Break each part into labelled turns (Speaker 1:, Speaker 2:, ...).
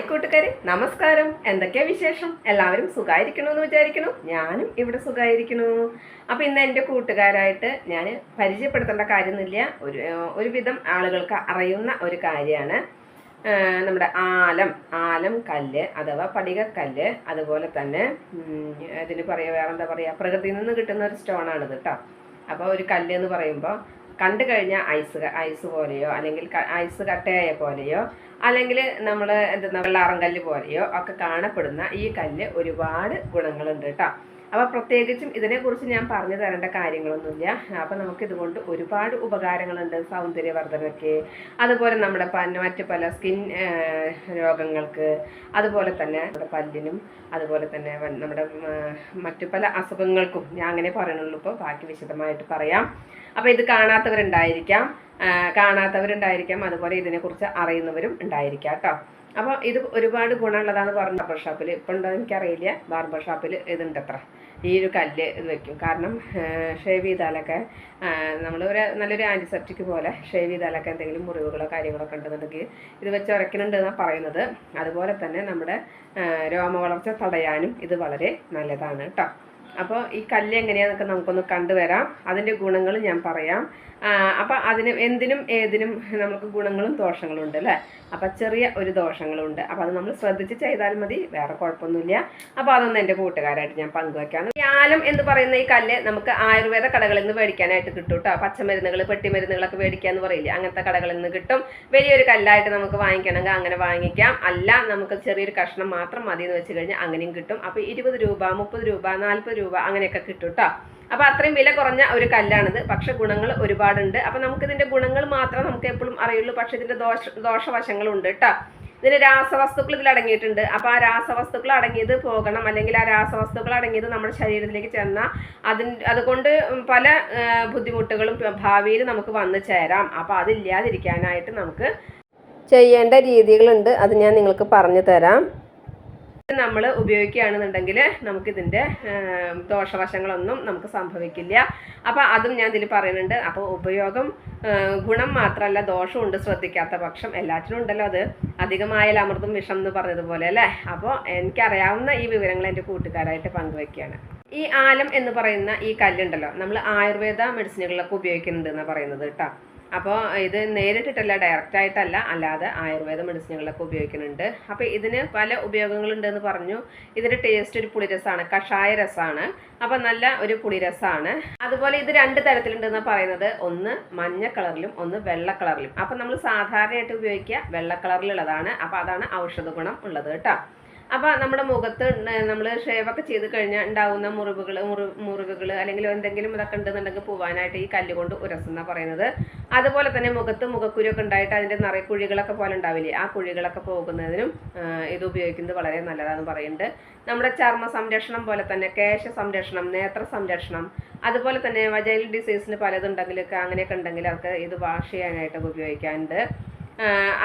Speaker 1: Hi കൂട്ടുകാരെ നമസ്കാരം. എന്തൊക്കെയാ വിശേഷം? എല്ലാവരും സുഖമായിരിക്കണമെന്ന് വിചാരിക്കണോ ഞാനും ഇവിടെ സുഖമായിരിക്കണു അപ്പോൾ ഇന്ന് എന്റെ കൂട്ടുകാരായിട്ട് ഞാൻ പരിചയപ്പെടുത്തേണ്ട കാര്യമൊന്നുമില്ല. ഒരു ഒരുവിധം ആളുകൾക്ക് അറിയുന്ന ഒരു കാര്യമാണ്. നമ്മുടെ ആലം ആലം കല്ല് അഥവാ പടികക്കല്ല്. അതുപോലെ തന്നെ ഇതിന് പറയുക വേറെന്താ പറയുക പ്രകൃതിയിൽ നിന്ന് കിട്ടുന്ന ഒരു സ്റ്റോണാണിത് കേട്ടോ. അപ്പോൾ ഒരു കല്ല് എന്ന് പറയുമ്പോൾ കണ്ടു കഴിഞ്ഞാൽ ഐസ് ഐസ് പോലെയോ അല്ലെങ്കിൽ ഐസ് കട്ടയായ പോലെയോ അല്ലെങ്കിൽ നമ്മൾ എന്താ വെള്ളാറം കല്ല് പോലെയോ ഒക്കെ കാണപ്പെടുന്ന ഈ കല്ല് ഒരുപാട് ഗുണങ്ങളുണ്ട് കേട്ടോ അപ്പോൾ പ്രത്യേകിച്ചും ഇതിനെക്കുറിച്ച് ഞാൻ പറഞ്ഞു തരേണ്ട കാര്യങ്ങളൊന്നുമില്ല. അപ്പോൾ നമുക്ക് ഇതുകൊണ്ട് ഒരുപാട് ഉപകാരങ്ങളുണ്ട് സൗന്ദര്യവർദ്ധനയ്ക്ക്. അതുപോലെ നമ്മുടെ മറ്റു പല സ്കിൻ രോഗങ്ങൾക്ക്. അതുപോലെ തന്നെ നമ്മുടെ പല്ലിനും അതുപോലെ തന്നെ നമ്മുടെ മറ്റു പല അസുഖങ്ങൾക്കും ഞാൻ അങ്ങനെ പറയണുള്ളൂ ഇപ്പോൾ ബാക്കി വിശദമായിട്ട് പറയാം. അപ്പോൾ ഇത് കാണാത്തവരുണ്ടായിരിക്കാം. കാണാത്തവരുണ്ടായിരിക്കാം. അതുപോലെ ഇതിനെക്കുറിച്ച് അറിയുന്നവരും ഉണ്ടായിരിക്കാം കേട്ടോ. അപ്പോൾ ഇത് ഒരുപാട് ഗുണമുള്ളതാണ് പറഞ്ഞു ബാർബർ ഷോപ്പിൽ ഇപ്പോൾ ഉണ്ടോ എനിക്കറിയില്ല. ബാർബർ ഷോപ്പിൽ ഇതുണ്ട് അത്ര ഈ ഒരു കല്ല് വെക്കും. കാരണം ഷേവ് ചെയ്താലൊക്കെ നമ്മൾ ഒരു നല്ലൊരു ആന്റിസെപ്റ്റിക് പോലെ ഷേവ് ചെയ്താലൊക്കെ എന്തെങ്കിലും മുറിവുകളോ കാര്യങ്ങളൊക്കെ ഉണ്ടെന്നുണ്ടെങ്കിൽ ഇത് വെച്ച് ഉരയ്ക്കുന്നുണ്ട് എന്നാണ് പറയുന്നത്. അതുപോലെ തന്നെ നമ്മുടെ രോമ വളർച്ച തടയാനും ഇത് വളരെ നല്ലതാണ് കേട്ടോ അപ്പോൾ ഈ കല്ല് എങ്ങനെയാണെന്നൊക്കെ നമുക്കൊന്ന് കണ്ടുവരാം. അതിന്റെ ഗുണങ്ങൾ ഞാൻ പറയാം. അപ്പോൾ അതിന് എന്തിനും ഏതിനും നമുക്ക് ഗുണങ്ങളും ദോഷങ്ങളും ഉണ്ട് അല്ലേ? അപ്പോൾ ചെറിയ ഒരു ദോഷങ്ങളുണ്ട്. അപ്പോൾ അത് നമ്മൾ ശ്രദ്ധിച്ച് ചെയ്താൽ മതി. വേറെ കുഴപ്പമൊന്നുമില്ല. അപ്പോൾ അതൊന്ന് എന്റെ കൂട്ടുകാരായിട്ട് ഞാൻ പങ്കുവയ്ക്കാണ് ആലം എന്ന് പറയുന്ന ഈ കല്ല് നമുക്ക് ആയുർവേദ കടകളിൽ നിന്ന് മേടിക്കാനായിട്ട് കിട്ടും കേട്ടോ. പച്ചമരുന്നുകൾ പെട്ടിമരുന്നുകളൊക്കെ മേടിക്കാന്ന് പറയില്ലേ? അങ്ങനത്തെ കടകളിൽ നിന്ന് കിട്ടും. വലിയൊരു കല്ലായിട്ട് നമുക്ക് വാങ്ങിക്കണമെങ്കിൽ അങ്ങനെ വാങ്ങിക്കാം. അല്ല നമുക്ക് ചെറിയൊരു കഷ്ണം മാത്രം മതി എന്ന് വെച്ച് കഴിഞ്ഞാൽ അങ്ങനെയും കിട്ടും. അപ്പോൾ ഇരുപത് രൂപ മുപ്പത് രൂപ നാൽപ്പത് രൂപ അങ്ങനെയൊക്കെ കിട്ടും കേട്ടോ അപ്പോൾ അത്രയും വില കുറഞ്ഞ ഒരു കല്ലാണിത്. പക്ഷെ ഗുണങ്ങൾ ഒരുപാടുണ്ട്. അപ്പോൾ നമുക്കിതിന്റെ ഗുണങ്ങൾ മാത്രം നമുക്ക് എപ്പോഴും അറിയുള്ളൂ. പക്ഷെ ഇതിന്റെ ദോഷ ദോഷവശങ്ങളും ഉണ്ട് കേട്ടോ ഇതിന് രാസവസ്തുക്കൾ ഇതിൽ അടങ്ങിയിട്ടുണ്ട്. അപ്പോൾ ആ രാസവസ്തുക്കൾ അടങ്ങിയത് പോകണം. അല്ലെങ്കിൽ ആ രാസവസ്തുക്കൾ അടങ്ങിയത് നമ്മുടെ ശരീരത്തിലേക്ക് ചെന്നാൽ അതിന് അതുകൊണ്ട് പല ബുദ്ധിമുട്ടുകളും ഭാവിയിൽ നമുക്ക് വന്നു ചേരാം. അപ്പോൾ അതില്ലാതിരിക്കാനായിട്ട് നമുക്ക് ചെയ്യേണ്ട രീതികളുണ്ട്. അത് ഞാൻ നിങ്ങൾക്ക് പറഞ്ഞു തരാം. നമ്മൾ ഉപയോഗിക്കുകയാണെന്നുണ്ടെങ്കിൽ നമുക്കിതിന്റെ ദോഷവശങ്ങളൊന്നും നമുക്ക് സംഭവിക്കില്ല. അപ്പോൾ അതും ഞാൻ ഇതിൽ പറയുന്നുണ്ട്. അപ്പോൾ ഉപയോഗം ഗുണം മാത്രമല്ല ദോഷമുണ്ട് ശ്രദ്ധിക്കാത്ത പക്ഷം എല്ലാറ്റിനും ഉണ്ടല്ലോ അത്. അധികമായ അമൃതും വിഷം എന്ന് പറഞ്ഞതുപോലെ അല്ലേ? അപ്പോൾ എനിക്കറിയാവുന്ന ഈ വിവരങ്ങൾ എന്റെ കൂട്ടുകാരായിട്ട് പങ്കുവയ്ക്കുകയാണ് ഈ ആലം എന്ന് പറയുന്ന ഈ കല്ലുണ്ടല്ലോ നമ്മൾ ആയുർവേദ മെഡിസിനുകളിലൊക്കെ ഉപയോഗിക്കുന്നുണ്ട് എന്നാണ് പറയുന്നത് കേട്ടോ. അപ്പോൾ ഇത് നേരിട്ടിട്ടല്ല ഡയറക്റ്റ് ആയിട്ടല്ല. അല്ലാതെ ആയുർവേദ മെഡിസിനുകളൊക്കെ ഉപയോഗിക്കുന്നുണ്ട്. അപ്പോൾ ഇതിന് പല ഉപയോഗങ്ങളുണ്ടെന്ന് പറഞ്ഞു. ഇതിന്റെ ടേസ്റ്റ് ഒരു പുളിരസമാണ് കഷായ രസമാണ് അപ്പോൾ നല്ല ഒരു പുളിരസമാണ് അതുപോലെ ഇത് രണ്ട് തരത്തിലുണ്ടെന്ന് പറയുന്നത്. ഒന്ന് മഞ്ഞ കളറിലും ഒന്ന് വെള്ള കളറിലും. അപ്പോൾ നമ്മൾ സാധാരണയായിട്ട് ഉപയോഗിക്കുക വെള്ള കളറിലുള്ളതാണ്. അപ്പോൾ അതാണ് ഔഷധ ഗുണം ഉള്ളത് കേട്ടോ. അപ്പോൾ നമ്മുടെ മുഖത്ത് നമ്മൾ ഷേവൊക്കെ ചെയ്ത് കഴിഞ്ഞാൽ ഉണ്ടാവുന്ന മുറിവുകൾ മുറി മുറിവുകൾ അല്ലെങ്കിൽ എന്തെങ്കിലും ഇതൊക്കെ ഉണ്ടെന്നുണ്ടെങ്കിൽ പോവാനായിട്ട് ഈ കല്ല് കൊണ്ട് ഉരസുന്ന പറയുന്നത്. അതുപോലെ തന്നെ മുഖത്ത് മുഖക്കുരുവൊക്കെ ഉണ്ടായിട്ട് അതിന്റെ നിറയെ കുഴികളൊക്കെ പോലെ ഉണ്ടാവില്ലേ ആ കുഴികളൊക്കെ പോകുന്നതിനും ഇത് ഉപയോഗിക്കുന്നത് വളരെ നല്ലതാണെന്ന് പറയുന്നുണ്ട്. നമ്മുടെ ചർമ്മ സംരക്ഷണം പോലെ തന്നെ കേശ സംരക്ഷണം നേത്ര സംരക്ഷണം അതുപോലെ തന്നെ വജൈൽ ഡിസീസിന് പലതുണ്ടെങ്കിലൊക്കെ അങ്ങനെയൊക്കെ ഉണ്ടെങ്കിൽ അവർക്ക് ഇത് വാഷ് ചെയ്യാനായിട്ടൊക്കെ ഉപയോഗിക്കാനുണ്ട്.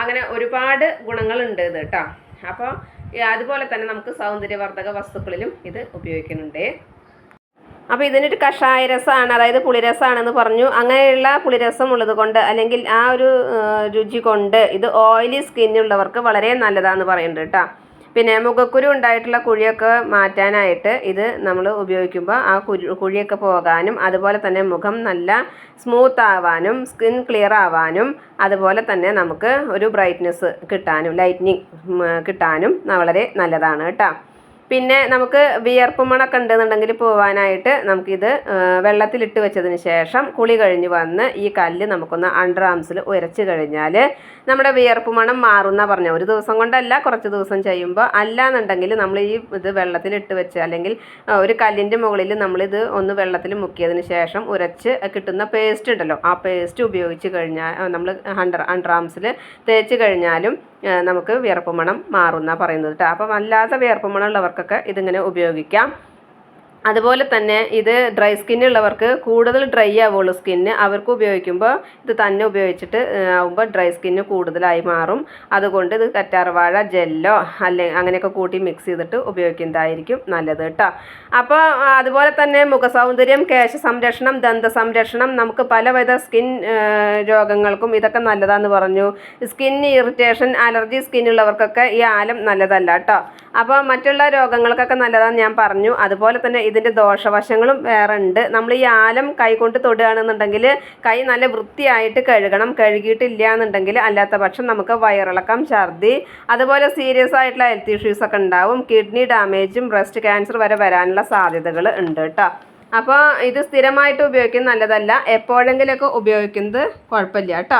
Speaker 1: അങ്ങനെ ഒരുപാട് ഗുണങ്ങളുണ്ട് ഇത് കേട്ടോ. അപ്പോൾ അതുപോലെ തന്നെ നമുക്ക് സൗന്ദര്യവർദ്ധക വസ്തുക്കളിലും ഇത് ഉപയോഗിക്കുന്നുണ്ട്. അപ്പോൾ ഇതിനൊരു കഷായ രസമാണ് അതായത് പുളിരസമാണെന്ന് പറഞ്ഞു. അങ്ങനെയുള്ള പുളിരസം ഉള്ളത് കൊണ്ട് അല്ലെങ്കിൽ ആ ഒരു രുചി കൊണ്ട് ഇത് ഓയിലി സ്കിന്നുള്ളവർക്ക് വളരെ നല്ലതാണെന്ന് പറയുന്നുണ്ട് കേട്ടോ. പിന്നെ മുഖക്കുരു ഉണ്ടായിട്ടുള്ള കുഴിയൊക്കെ മാറ്റാനായിട്ട് ഇത് നമ്മൾ ഉപയോഗിക്കുമ്പോൾ ആ കുരു കുഴിയൊക്കെ പോകാനും അതുപോലെ തന്നെ മുഖം നല്ല സ്മൂത്ത് ആവാനും സ്കിൻ ക്ലിയർ ആവാനും അതുപോലെ തന്നെ നമുക്ക് ഒരു ബ്രൈറ്റ്നെസ് കിട്ടാനും ലൈറ്റ്നിങ് കിട്ടാനും വളരെ നല്ലതാണ് കേട്ടോ. പിന്നെ നമുക്ക് വിയർപ്പ് മണൊക്കെ ഉണ്ടെന്നുണ്ടെങ്കിൽ പോവാനായിട്ട് നമുക്കിത് വെള്ളത്തിലിട്ട് വെച്ചതിന് ശേഷം കുളി കഴിഞ്ഞ് വന്ന് ഈ കല്ല് നമുക്കൊന്ന് അണ്ടർ ആംസിൽ ഉരച്ച് കഴിഞ്ഞാൽ നമ്മുടെ വിയർപ്പ് മണം മാറുന്ന പറഞ്ഞ. ഒരു ദിവസം കൊണ്ടല്ല കുറച്ച് ദിവസം ചെയ്യുമ്പോൾ അല്ല എന്നുണ്ടെങ്കിൽ നമ്മൾ ഈ ഇത് വെള്ളത്തിലിട്ട് വെച്ച് അല്ലെങ്കിൽ ഒരു കല്ലിന്റെ മുകളിൽ നമ്മളിത് ഒന്ന് വെള്ളത്തിൽ മുക്കിയതിന് ശേഷം ഉരച്ച് കിട്ടുന്ന പേസ്റ്റ് ഉണ്ടല്ലോ ആ പേസ്റ്റ് ഉപയോഗിച്ച് കഴിഞ്ഞാൽ നമ്മൾ അണ്ടർ അണ്ടർ ആംസിൽ തേച്ച് കഴിഞ്ഞാലും നമുക്ക് വിയർപ്പ് മണം മാറുന്ന പറയുന്നത് കേട്ടോ. അപ്പം അല്ലാത്ത വിയർപ്പ് മണം ഉള്ളവർക്കൊക്കെ ഇതിങ്ങനെ ഉപയോഗിക്കാം. അതുപോലെ തന്നെ ഇത് ഡ്രൈ സ്കിന്നുള്ളവർക്ക് കൂടുതൽ ഡ്രൈ ആവുള്ളൂ സ്കിന്ന് അവർക്ക് ഉപയോഗിക്കുമ്പോൾ ഇത് തന്നെ ഉപയോഗിച്ചിട്ട് ആവുമ്പോൾ ഡ്രൈ സ്കിന്ന് കൂടുതലായി മാറും. അതുകൊണ്ട് ഇത് കറ്റാർവാഴ ജെല്ലോ അല്ലെ അങ്ങനെയൊക്കെ കൂട്ടി മിക്സ് ചെയ്തിട്ട് ഉപയോഗിക്കുന്നതായിരിക്കും നല്ലത് കേട്ടോ. അപ്പോൾ അതുപോലെ തന്നെ മുഖസൗന്ദര്യം കേശ സംരക്ഷണം ദന്ത സംരക്ഷണം നമുക്ക് പലവിധ സ്കിൻ രോഗങ്ങൾക്കും ഇതൊക്കെ നല്ലതാന്ന് പറഞ്ഞു. സ്കിൻ ഇറിറ്റേഷൻ അലർജി സ്കിന്നുള്ളവർക്കൊക്കെ ഈ ആലം നല്ലതല്ല കേട്ടോ. അപ്പോൾ മറ്റുള്ള രോഗങ്ങൾക്കൊക്കെ നല്ലതാണെന്ന് ഞാൻ പറഞ്ഞു. അതുപോലെ തന്നെ ഇതിന്റെ ദോഷവശങ്ങളും വേറെ ഉണ്ട് നമ്മൾ ഈ ആലം കൈ കൊണ്ട് തൊടുകയാണെന്നുണ്ടെങ്കിൽ കൈ നല്ല വൃത്തിയായിട്ട് കഴുകണം. കഴുകിയിട്ടില്ല എന്നുണ്ടെങ്കിൽ അല്ലാത്ത പക്ഷം നമുക്ക് വയറിളക്കം ഛർദി അതുപോലെ സീരിയസ് ആയിട്ടുള്ള ഹെൽത്ത് ഇഷ്യൂസ് ഒക്കെ ഉണ്ടാവും. കിഡ്നി ഡാമേജും ബ്രസ്റ്റ് ക്യാൻസർ വരെ വരാനുള്ള സാധ്യതകൾ ഉണ്ട് കേട്ടോ അപ്പോൾ ഇത് സ്ഥിരമായിട്ട് ഉപയോഗിക്കുന്നത് നല്ലതല്ല. എപ്പോഴെങ്കിലുമൊക്കെ ഉപയോഗിക്കുന്നത് കുഴപ്പമില്ല കേട്ടോ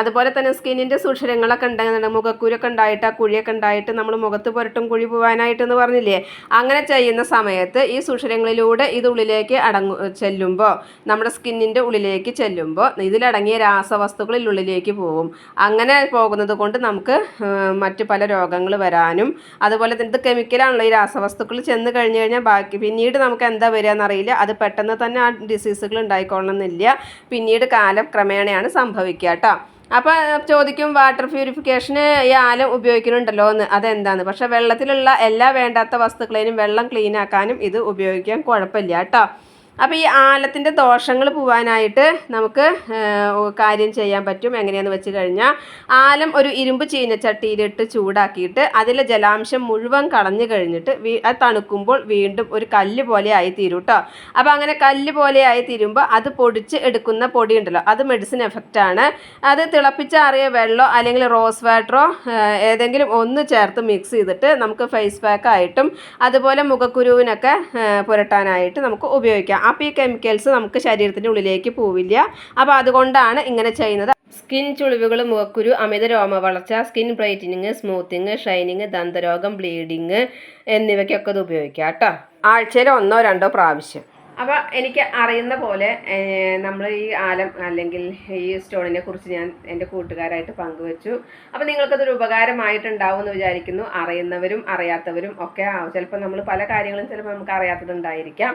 Speaker 1: അതുപോലെ തന്നെ സ്കിന്നിന്റെ സുഷിരങ്ങളൊക്കെ ഉണ്ടെങ്കിൽ മുഖക്കുരൊക്കെ ഉണ്ടായിട്ട് ആ കുഴിയൊക്കെ ഉണ്ടായിട്ട് നമ്മൾ മുഖത്ത് പുരട്ടും കുഴി പോകാനായിട്ടെന്ന് പറഞ്ഞില്ലേ? അങ്ങനെ ചെയ്യുന്ന സമയത്ത് ഈ സുഷിരങ്ങളിലൂടെ ഇത് ഉള്ളിലേക്ക് അടങ്ങു ചെല്ലുമ്പോൾ നമ്മുടെ സ്കിന്നിന്റെ ഉള്ളിലേക്ക് ചെല്ലുമ്പോൾ ഇതിലടങ്ങിയ രാസവസ്തുക്കളിൽ ഉള്ളിലേക്ക് പോകും അങ്ങനെ പോകുന്നത് കൊണ്ട് നമുക്ക് മറ്റു പല രോഗങ്ങൾ വരാനും അതുപോലെ തന്നെ ഇത് കെമിക്കലാണല്ലോ ഈ രാസവസ്തുക്കൾ ചെന്ന് കഴിഞ്ഞ് കഴിഞ്ഞാൽ ബാക്കി പിന്നീട് നമുക്ക് എന്താ വരിക എന്നറിയില്ല. അത് പെട്ടെന്ന് തന്നെ ആ ഡിസീസുകൾ ഉണ്ടായിക്കൊള്ളണമെന്നില്ല. പിന്നീട് കാലം ക്രമേണയാണ് സംഭവിക്കുക കേട്ടോ. അപ്പോൾ ചോദിക്കും വാട്ടർ പ്യൂരിഫിക്കേഷന് ഈ ആലം ഉപയോഗിക്കുന്നുണ്ടല്ലോ എന്ന്. അതെന്താണ്? പക്ഷേ വെള്ളത്തിലുള്ള എല്ലാ വേണ്ടാത്ത വസ്തുക്കളെയും വെള്ളം ക്ലീൻ ആക്കാനും ഇത് ഉപയോഗിക്കാൻ കുഴപ്പമില്ല കേട്ടോ. അപ്പോൾ ഈ ആലത്തിന്റെ ദോഷങ്ങൾ പോവാനായിട്ട് നമുക്ക് കാര്യം ചെയ്യാൻ പറ്റും. എങ്ങനെയാണെന്ന് വെച്ച് കഴിഞ്ഞാൽ ആലം ഒരു ഇരുമ്പ് ചീനച്ചട്ടിയിലിട്ട് ചൂടാക്കിയിട്ട് അതിലെ ജലാംശം മുഴുവൻ കളഞ്ഞു കഴിഞ്ഞിട്ട് വീ അത് തണുക്കുമ്പോൾ വീണ്ടും ഒരു കല്ല് പോലെ ആയി തീരും കേട്ടോ അപ്പോൾ അങ്ങനെ കല്ല് പോലെ ആയി തീരുമ്പോൾ അത് പൊടിച്ച് എടുക്കുന്ന പൊടി ഉണ്ടല്ലോ അത് മെഡിസിൻ എഫക്റ്റാണ് അത് തിളപ്പിച്ചാറിയ വെള്ളമോ അല്ലെങ്കിൽ റോസ് വാട്ടറോ ഏതെങ്കിലും ഒന്ന് ചേർത്ത് മിക്സ് ചെയ്തിട്ട് നമുക്ക് ഫേസ് പാക്കായിട്ടും അതുപോലെ മുഖക്കുരുവിനൊക്കെ പുരട്ടാനായിട്ട് നമുക്ക് ഉപയോഗിക്കാം. അപ്പോൾ ഈ കെമിക്കൽസ് നമുക്ക് ശരീരത്തിന്റെ ഉള്ളിലേക്ക് പോവില്ല. അപ്പോൾ അതുകൊണ്ടാണ് ഇങ്ങനെ ചെയ്യുന്നത്. സ്കിൻ ചുളിവുകൾ മുഖക്കുരു അമിത രോമ വളർച്ച സ്കിൻ ബ്രൈറ്റനിങ് സ്മൂത്തിങ് ഷൈനിങ് ദന്തരോഗം ബ്ലീഡിങ് എന്നിവയ്ക്കൊക്കെ ഇത് ഉപയോഗിക്കാം കേട്ടോ. ആഴ്ചയിൽ ഒന്നോ രണ്ടോ പ്രാവശ്യം. അപ്പോൾ എനിക്ക് അറിയുന്ന പോലെ നമ്മൾ ഈ ആലം അല്ലെങ്കിൽ ഈ സ്റ്റോണിനെ കുറിച്ച് ഞാൻ എന്റെ കൂട്ടുകാരായിട്ട് പങ്കുവച്ചു. അപ്പോൾ നിങ്ങൾക്കതൊരു ഉപകാരമായിട്ടുണ്ടാവും എന്ന് വിചാരിക്കുന്നു. അറിയുന്നവരും അറിയാത്തവരും ഒക്കെ ചിലപ്പോൾ നമ്മൾ പല കാര്യങ്ങളും ചിലപ്പോൾ നമുക്ക് അറിയാത്തതുണ്ടായിരിക്കാം